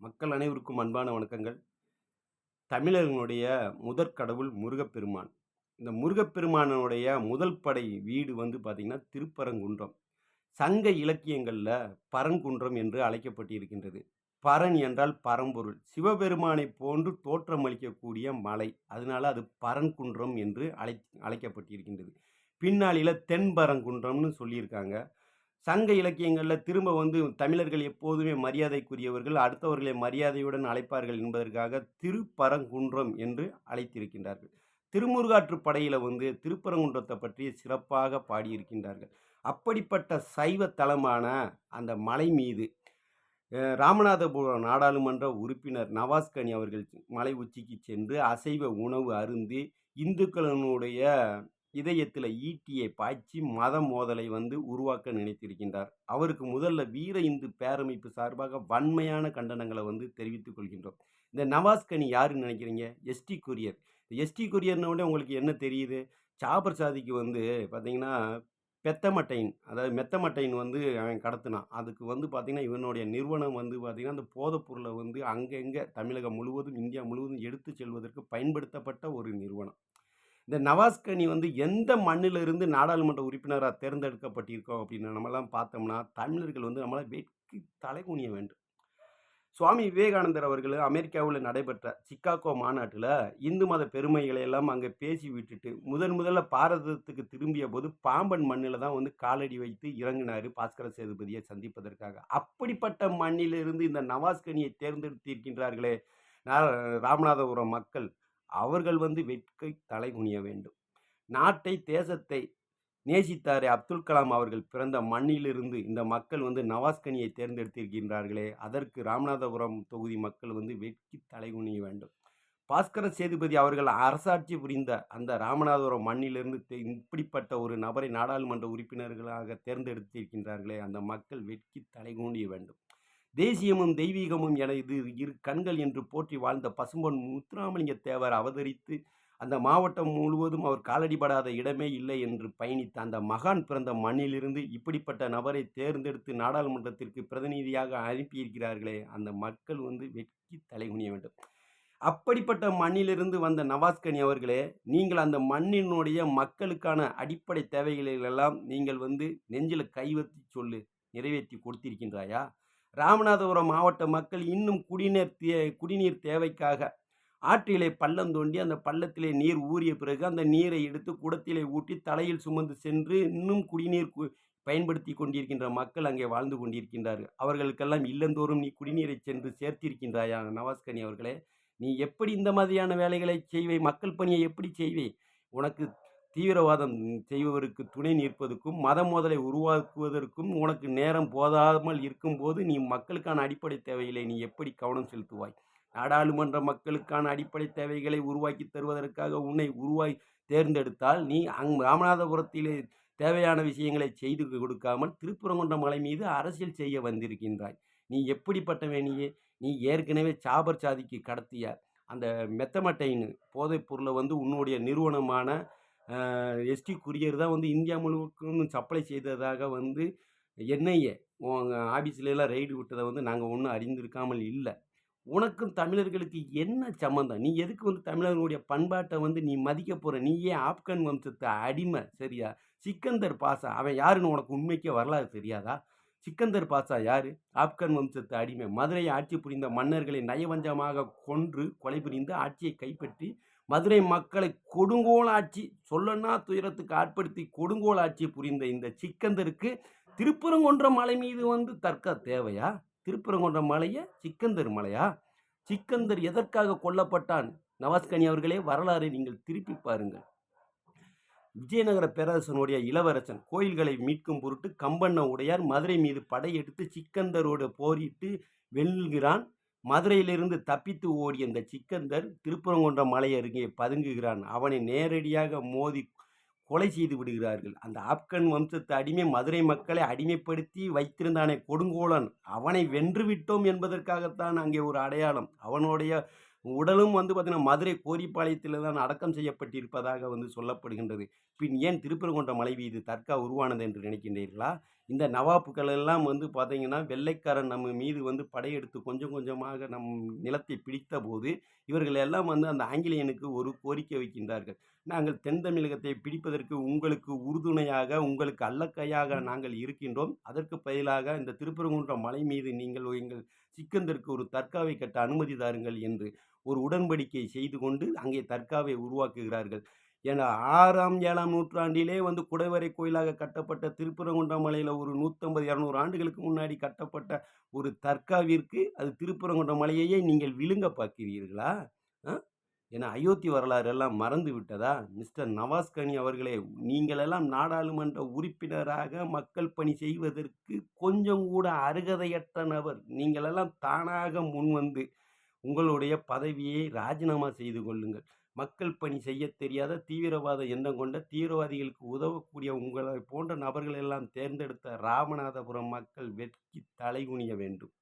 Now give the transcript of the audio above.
மக்கள் அனைவருக்கும் அன்பான வணக்கங்கள். தமிழர்களுடைய முதற் கடவுள் முருகப்பெருமான். இந்த முருகப்பெருமானுடைய முதல் படை வீடு வந்து பார்த்திங்கன்னா திருப்பரங்குன்றம். சங்க இலக்கியங்களில் பரங்குன்றம் என்று அழைக்கப்பட்டிருக்கின்றது. பரன் என்றால் பரம்பொருள். சிவபெருமானை போன்று தோற்றமளிக்கக்கூடிய மலை. அதனால அது பரன்குன்றம் என்று அழை அழைக்கப்பட்டிருக்கின்றது. பின்னாளில் தென்பரங்குன்றம்னு சொல்லியிருக்காங்க. சங்க இலக்கியங்களில் திரும்ப வந்து தமிழர்கள் எப்போதுமே மரியாதைக்குரியவர்கள் அடுத்தவர்களை மரியாதையுடன் அழைப்பார்கள் என்பதற்காக திருப்பரங்குன்றம் என்று அழைத்திருக்கின்றார்கள். திருமுருகாற்று படையில் வந்து திருப்பரங்குன்றத்தை பற்றி சிறப்பாக பாடியிருக்கின்றார்கள். அப்படிப்பட்ட சைவ தலமான அந்த மலை மீது ராமநாதபுரம் நாடாளுமன்ற உறுப்பினர் நவாஸ்கனி அவர்கள் மலை உச்சிக்கு சென்று அசைவ உணவு அருந்து இந்துக்களினுடைய இதயத்தில் ஈட்டியை பாய்ச்சி மத மோதலை வந்து உருவாக்க நினைத்திருக்கின்றார். அவருக்கு முதல்ல வீர இந்து பேரமைப்பு சார்பாக வன்மையான கண்டனங்களை வந்து தெரிவித்துக் கொள்கின்றோம். இந்த நவாஸ்கனி யாருன்னு நினைக்கிறீங்க? ST courier. எஸ்டி கொரியர்னு உடனே உங்களுக்கு என்ன தெரியுது? சாபர் சாதிக்கு வந்து பார்த்தீங்கன்னா பெத்தமட்டைன் அதாவது மெத்தமட்டைன் வந்து அவன் கடத்தினான். அதுக்கு வந்து பார்த்திங்கன்னா இவனுடைய நிறுவனம் வந்து பார்த்திங்கன்னா அந்த போதைப்பொருளை வந்து அங்கங்கே தமிழகம் முழுவதும் இந்தியா முழுவதும் எடுத்து செல்வதற்கு பயன்படுத்தப்பட்ட ஒரு நிறுவனம். இந்த நவாஸ்கனி வந்து எந்த மண்ணிலிருந்து நாடாளுமன்ற உறுப்பினராக தேர்ந்தெடுக்கப்பட்டிருக்கோம் அப்படின்னு நம்மலாம் பார்த்தோம்னா தமிழர்கள் வந்து நம்மளை வெட்கி தலைகுனிய வேண்டும். சுவாமி விவேகானந்தர் அவர்கள் அமெரிக்காவில் நடைபெற்ற சிக்காகோ மாநாட்டில் இந்து மத பெருமைகளை எல்லாம் அங்கே பேசி விட்டுட்டு முதன் முதல்ல பாரதத்துக்கு திரும்பிய போது பாம்பன் மண்ணில் தான் வந்து காலடி வைத்து இறங்கினார் பாஸ்கர சேதுபதியை சந்திப்பதற்காக. அப்படிப்பட்ட மண்ணிலிருந்து இந்த நவாஸ்கனியை தேர்ந்தெடுத்திருக்கின்றார்களே ராமநாதபுரம் மக்கள். அவர்கள் வந்து வெட்கை தலைகுனிய வேண்டும். நாட்டை தேசத்தை நேசித்தாரே அப்துல் கலாம் அவர்கள் பிறந்த மண்ணிலிருந்து இந்த மக்கள் வந்து நவாஸ்கனியை தேர்ந்தெடுத்திருக்கின்றார்களே அதற்கு ராமநாதபுரம் தொகுதி மக்கள் வந்து வெட்கி தலைகுனிய வேண்டும். பாஸ்கர சேதுபதி அவர்கள் அரசாட்சி புரிந்த அந்த ராமநாதபுரம் மண்ணிலிருந்து இப்படிப்பட்ட ஒரு நபரை நாடாளுமன்ற உறுப்பினர்களாக தேர்ந்தெடுத்திருக்கின்றார்களே அந்த மக்கள் வெட்கி தலைகுனிய வேண்டும். தேசியமும் தெய்வீகமும் என இது இரு கண்கள் என்று போற்றி வாழ்ந்த பசும்பொன் முத்துராமலிங்க தேவர் அவதரித்து அந்த மாவட்டம் முழுவதும் அவர் காலடிபடாத இடமே இல்லை என்று பயணித்த அந்த மகான் பிறந்த மண்ணிலிருந்து இப்படிப்பட்ட நபரை தேர்ந்தெடுத்து நாடாளுமன்றத்திற்கு பிரதிநிதியாக அனுப்பியிருக்கிறார்களே அந்த மக்கள் வந்து வெட்கி தலைகுனிய வேண்டும். அப்படிப்பட்ட மண்ணிலிருந்து வந்த நவாஸ்கனி அவர்களே நீங்கள் அந்த மண்ணினுடைய மக்களுக்கான அடிப்படை தேவைகளை எல்லாம் நீங்கள் வந்து நெஞ்சில் கைவத்தி சொல்லு நிறைவேற்றி கொடுத்திருக்கின்றாயா? ராமநாதபுரம் மாவட்ட மக்கள் இன்னும் குடிநீர் தே குடிநீர் தேவைக்காக ஆற்றிலே பள்ளம் தோண்டி அந்த பள்ளத்திலே நீர் ஊறிய பிறகு அந்த நீரை எடுத்து குடத்திலே ஊட்டி தலையில் சுமந்து சென்று இன்னும் குடிநீர் பயன்படுத்தி கொண்டிருக்கின்ற மக்கள் அங்கே வாழ்ந்து கொண்டிருக்கின்றார்கள். அவர்களுக்கெல்லாம் இல்லந்தோறும் நீ குடிநீரை சென்று சேர்த்திருக்கின்றாயா? நவாஸ்கனி அவர்களே நீ எப்படி இந்த மாதிரியான வேலைகளை செய்வே? மக்கள் பணியை எப்படி செய்வே? உனக்கு தீவிரவாதம் செய்பவருக்கு துணை நிற்பதற்கும் மத மோதலை உருவாக்குவதற்கும் உனக்கு நேரம் போதாமல் இருக்கும்போது நீ மக்களுக்கான அடிப்படை தேவைகளை நீ எப்படி கவனம் செலுத்துவாய்? நாடாளுமன்ற மக்களுக்கான அடிப்படை தேவைகளை உருவாக்கி தருவதற்காக உன்னை உருவாய் தேர்ந்தெடுத்தால் நீ அங் ராமநாதபுரத்திலே தேவையான விஷயங்களை செய்து கொடுக்காமல் திருப்புறங்குன்ற மலை மீது அரசியல் செய்ய வந்திருக்கின்றாய். நீ எப்படிப்பட்டவன் நீ ஏற்கனவே சாபர் சாதிக்கு கடத்திய அந்த மெத்தமட்டைன்னு போதைப் பொருளை வந்து உன்னுடைய நிறுவனமான எஸ்டி குரியர் தான் வந்து இந்தியா முழுவதுக்கும் சப்ளை செய்ததாக வந்து என்ஐஏ உங்கள் ஆஃபீஸ்லாம் ரெய்டு விட்டதை வந்து நாங்கள் ஒன்றும் அறிந்திருக்காமல் இல்லை. உனக்கும் தமிழர்களுக்கு என்ன சம்மந்தம் நீ எதுக்கு வந்து தமிழர்களுடைய பண்பாட்டை வந்து நீ மதிக்க போகிற நீ ஏன் ஆப்கன் வம்சத்தை அடிமை? சரியா? சிக்கந்தர் பாசா அவன் யாருன்னு உனக்கு உண்மைக்கே வரலாறு தெரியாதா? சிக்கந்தர் பாசா யாரு? ஆப்கன் வம்சத்து அடிமை. மதுரையை ஆட்சி புரிந்த மன்னர்களை நயவஞ்சமாக கொன்று கொலை புரிந்து ஆட்சியை கைப்பற்றி மதுரை மக்களை கொடுங்கோல் ஆட்சி சொல்லனா துயரத்துக்கு ஆட்படுத்தி கொடுங்கோலாட்சி புரிந்த இந்த சிக்கந்தருக்கு திருப்பரங்குன்ற மலை மீது வந்து தர்க்க தேவையா? திருப்பரங்குன்ற மலையை சிக்கந்தர் மலையா? சிக்கந்தர் எதற்காக கொல்லப்பட்டான்? நவாஸ்கனி அவர்களே வரலாறை நீங்கள் திருப்பி பாருங்கள். விஜயநகர பேரரசனுடைய இளவரசன் கோயில்களை மீட்கும் பொருட்டு கம்பண்ண உடையார் மதுரை மீது படையெடுத்து சிக்கந்தரோடு போரிட்டு வெல்கிறான். மதுரையிலிருந்து தப்பித்து ஓடிய இந்த சிக்கந்தர் திருப்பரங்குன்றம் மலை அருகே பதுங்குகிறான். அவனை நேரடியாக மோதி கொலை செய்து விடுகிறார்கள். அந்த ஆப்கன் வம்சத்து அடிமை மதுரை மக்களை அடிமைப்படுத்தி வைத்திருந்தானே கொடுங்கோலன். அவனை வென்று விட்டோம் என்பதற்காகத்தான் அங்கே ஒரு அடையாளம். அவனுடைய உடலும் வந்து பார்த்தீங்கன்னா மதுரை கோரிப்பாளையத்தில் தான் அடக்கம் செய்யப்பட்டிருப்பதாக வந்து சொல்லப்படுகின்றது பின் ஏன் திருப்பரங்குன்ற மலை வீது தர்கா உருவானது என்று நினைக்கின்றீர்களா இந்த நவாப்புகள் எல்லாம் வந்து பார்த்தீங்கன்னா, வெள்ளைக்காரன் நம்ம மீது வந்து படையெடுத்து கொஞ்சம் கொஞ்சமாக நம் நிலத்தை பிடித்தபோது, இவர்கள் எல்லாம் வந்து அந்த ஆங்கிலேயனுக்கு ஒரு கோரிக்கை வைக்கின்றார்கள். நாங்கள் தென் தமிழகத்தை பிடிப்பதற்கு உங்களுக்கு உறுதுணையாக, உங்களுக்கு அல்லக்கையாக நாங்கள் இருக்கின்றோம். அதற்கு பதிலாக இந்த திருப்பரங்குன்ற மலை மீது நீங்கள் எங்கள் சிக்கந்தருக்கு ஒரு தர்காவை கட்ட அனுமதி தாருங்கள் என்று ஒரு உடன்படிக்கை செய்து கொண்டு அங்கே தர்காவை உருவாக்குகிறார்கள். ஏன்னா 6ஆம், 7ஆம் நூற்றாண்டிலே வந்து குடைவரை கோயிலாக கட்டப்பட்ட திருப்பரங்குன்றம் ஒரு 150, 200 ஆண்டுகளுக்கு முன்னாடி கட்டப்பட்ட ஒரு தர்காவிற்கு, அது திருப்பரங்குன்றம் மலையையே நீங்கள் விழுங்க பார்க்கிறீர்களா? அ ஏன்னா அயோத்தி வரலாறு எல்லாம் மறந்து விட்டதா? மிஸ்டர் நவாஸ்கனி அவர்களே, நீங்களெல்லாம் நாடாளுமன்ற உறுப்பினராக மக்கள் பணி செய்வதற்கு கொஞ்சம் கூட அருகதையற்ற நபர். நீங்களெல்லாம் தானாக முன்வந்து உங்களுடைய பதவியை ராஜினாமா செய்து கொள்ளுங்கள். மக்கள் பணி செய்யத் தெரியாத தீவிரவாத எண்ணம் கொண்ட தீவிரவாதிகளுக்கு உதவக்கூடிய உங்களை போன்ற நபர்கள் எல்லாம் தேர்ந்தெடுத்த ராமநாதபுரம் மக்கள் வெட்கி தலைகுனிய வேண்டும்.